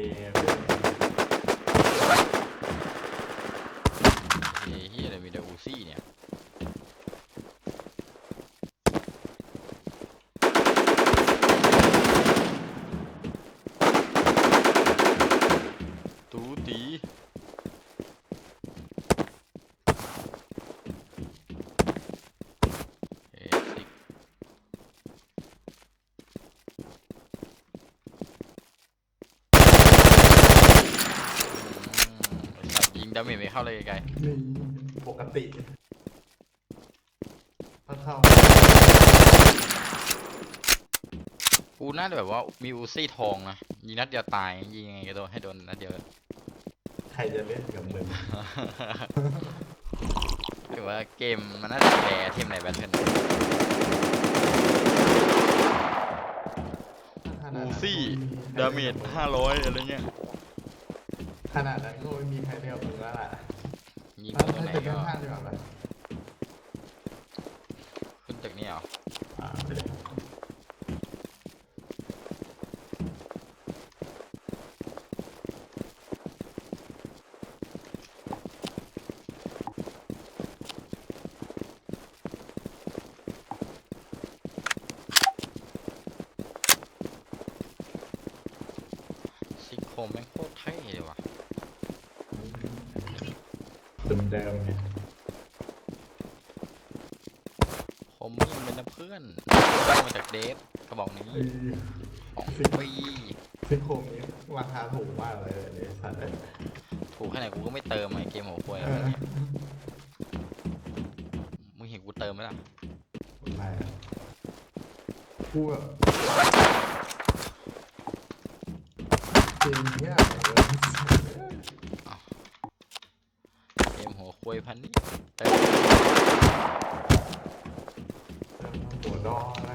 เฮ้ยเฮียอะไรมีแต่อูซี่เนี่ยตูตีเอซิกอืมไอ้สัตว์ยิงดาเมจไม่เข้าเลยไกลนี่ปกติถ้าเข้าๆกูน่าจะแบบว่ามีอูซี่ทองนะยิงนัดเดียวตายยิงยังไงก็โดนให้โดนนัดเดียวใครจะเล่นกับมึงถือว่าเกมมันน่าจะแพ้ทีมไหนแบทเทิลขนาดอูนั้นซี่ก็ดาเมจห้าร้อยอะไรเงี้ย ขนาดนั้นก็ไม่มีใครเล่นกับมึงแล้วล่ะยิงถ้าตัวไหนจะเป็ก็นข้างดีกว่าไหมขึ้นตึกนี่เหรออ่าไปเลยซิกโครมแม่งโคตรเท่เลยว่ะ เดิมๆเนี่ยคมมิ่งเป็นนะเพื่อนได้มาจากเดฟกระบอกนี้เอ้ยของปีซี่โครงนี้ราคาถูกมากเลยเดี๋ยวสัตว์เอ้ยถูกแค่ไหนกูก็ไม่เติมไอ้เกมหัวควยเออะไรอเนี่ยมึงเห็นกูเติมไหมล่ะไม่อะกูแบบจริงเนี่ยเลย เก มหัวควยพันนี้เติม หัวดออะไร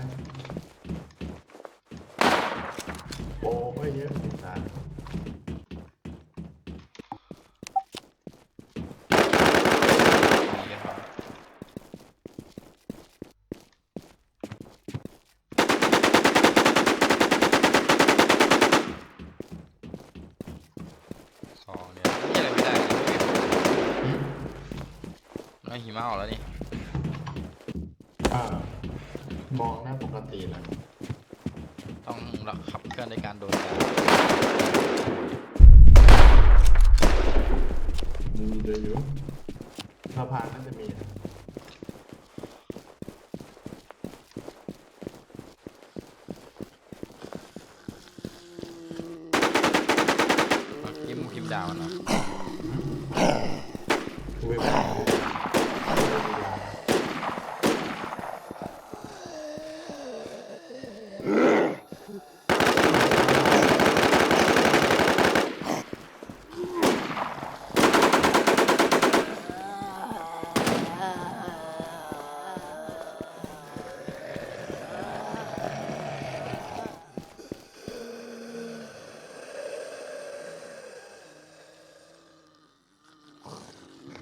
โอ้ก็เยอะสิสาร นี่ก็พอสองเดี๋ยวนี่อะไรไม่ได้เลยน้ อยหิมะออกแล้วนี่อ่ามองหน้าปกตินะต้องขับเคลื่อนในการโดนกันมีเยอะอยู่สะพานน่าจะมีนะ เมื่อกี้มึงพิมพ์ดาวมันเหรอ เว็บ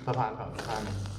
สะพานฝั่งข้างเอา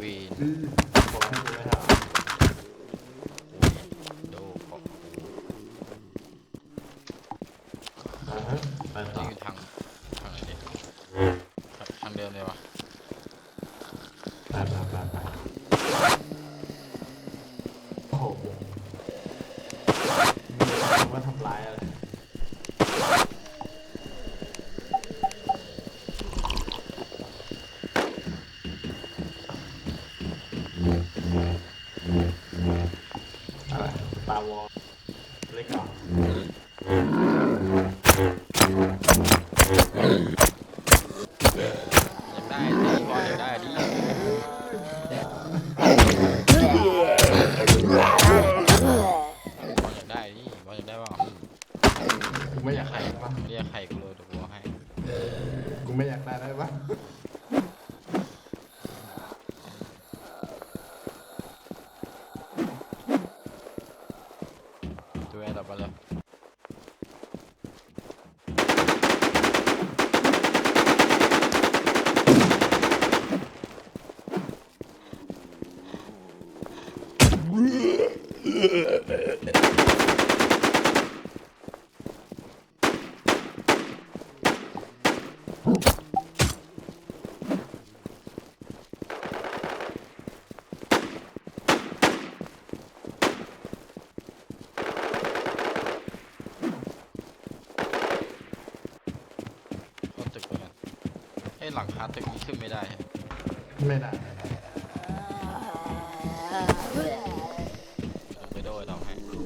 อกปีเวน อืมบอกให้กูไม่ถาม โดกอกกู อ่าฮะไปต่อ นี่คือทางทางไหนดิทางทางเดิมเลยวะ ไปไปไปไปโอ้โหมึงว่าทำร้ายอะไรอะไรตาวอลเล็กก่อน อยากได้ดิบอลอยากได้ดิบอลอยากได้ดิบอลอยากได้เปล่า กูไม่อยากให้ปะ เรียกใครกูเลยเดี๋ยวกูเอาให้ กูไม่อยากได้ได้ปะ ดูแอร์ต่อไปเลย เข้าตึกไปกันเอ้ย หลังคาตึกนี้ขึ้นไม่ได้ใช่ไหมไม่ได้ไม่ได้ลงไปโดยเราให้มึง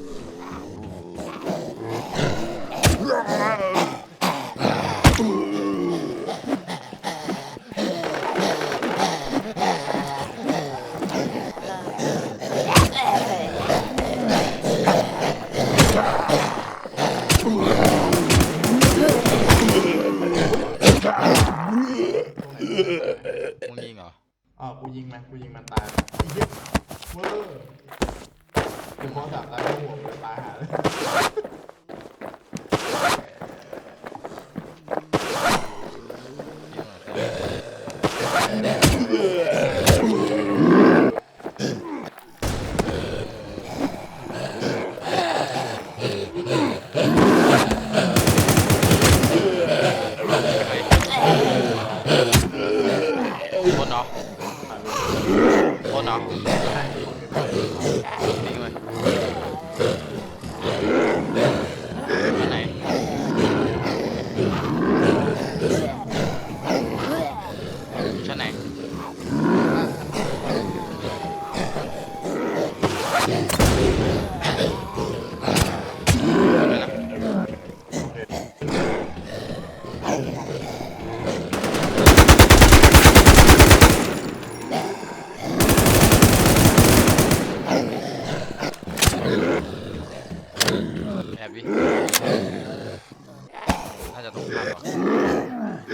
ยิงเหรอ อ๋อกูยิงมันกูยิงมันตายไอ้เหี้ยเวอร์กูพอดับตายไม่ห่วงเลยตายหาเลย ยิงเหรอคนเนาะค นเนาะยิงเลยอันไหนชั้นไหน อะไรนะ โอเค แอบดิน่าจะตรงข้ามหรอ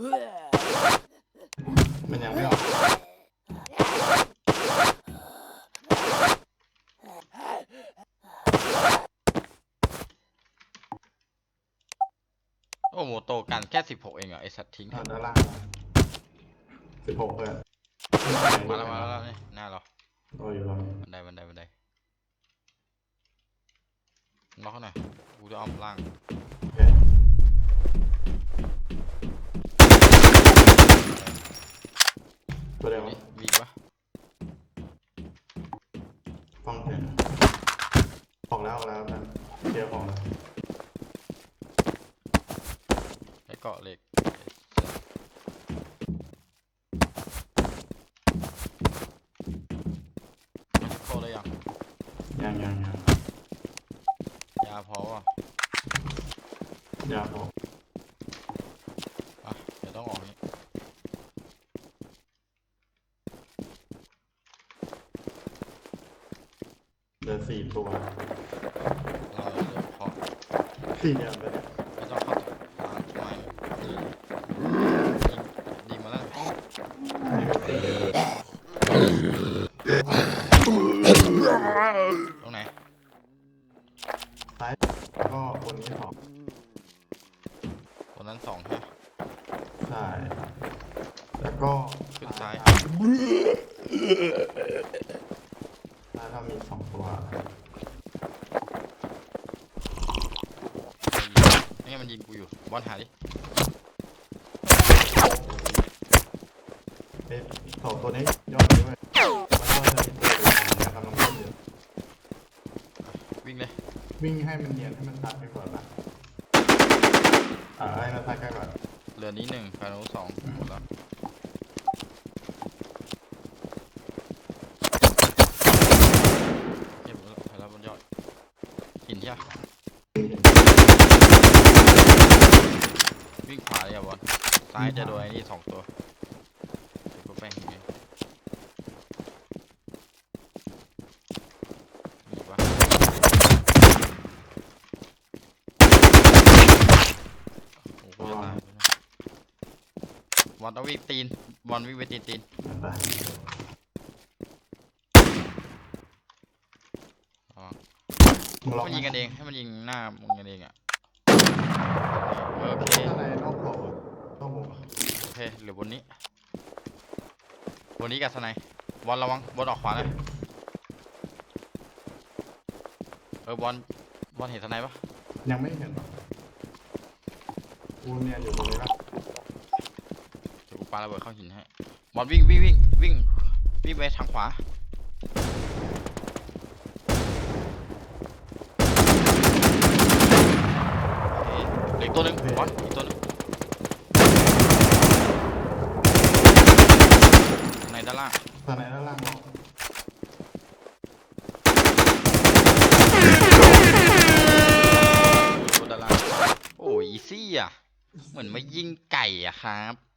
มันยังไม่ออก โอ้โมโตกันแค่สิบหกเองเหรอไอสัตว์ทิ้งอ่าด้านล่างสิบหกเพื่อนมาแล้วมาแล้วนี่หน้าเราโอ้ยอยู่แล้วบันไดบันไดบันไดล็อกเขาหน่อยกูจะอ้อมล่าง สี่ตัวเราเริ่มาะสี่เนี่ยเล้องเข้ารานช่วงมาแล้วตรงไหนซ้ายก็คนนี้สองคนนั้นสองใช่ใช่แล้วก็ขึ้นซ้าย บอลหาดิเอ๊ะสองตัวนี้ยอดเลยเว้ยแล้วก็จะมีตัวอยู่ตรงนี้กำลังพูดอยู่วิ่งเลยวิ่งให้มันเนียนให้มันตัดไปก่อนนะอ่าให้มันตัดกันก่อนเหลือนี้หนึ่งคานุสองหมดแล้วเก็บแล้วไปแล้วบนยอดหินใช่ปะวิ่งขวาเลยอะบอล ซ้ายจะโดนไอ้นี่สองตัวเดี๋ยวกูแป้งหินเองมีปะโอ้โหจะตายไปแล้วบอลต้องวิ่งตีนบอลวิ่งไปตีนตีนไประวังมึงลองมันยิงกันเองให้มันยิงหน้ามึงกันเองอะเออโอเค ข้างในนอกเขาต้องผม โอ เคเหลือบนนี้ บนนี้กับสไนด์บอลระวังบอลออกขวานะเออบอลบอลเห็นสไนด์ปะยังไม่เห็นหรอกกูเนียนอยู่ตรงนี้ละเดี๋ยวกูปาระเบิดเข้าหินให้บอลวิ่งวิ่งวิ่งวิ่งวิ่งไปทางขวาโอเคเหลืออกตัวหนึ่งบอลอีกตัวหนึ่งในด้านล่าง ตอนไหนด้านล่างลอง ดูด้านล่างโอ้ยอีซี่อะ เหมือนมายิงไก่อะ ครับ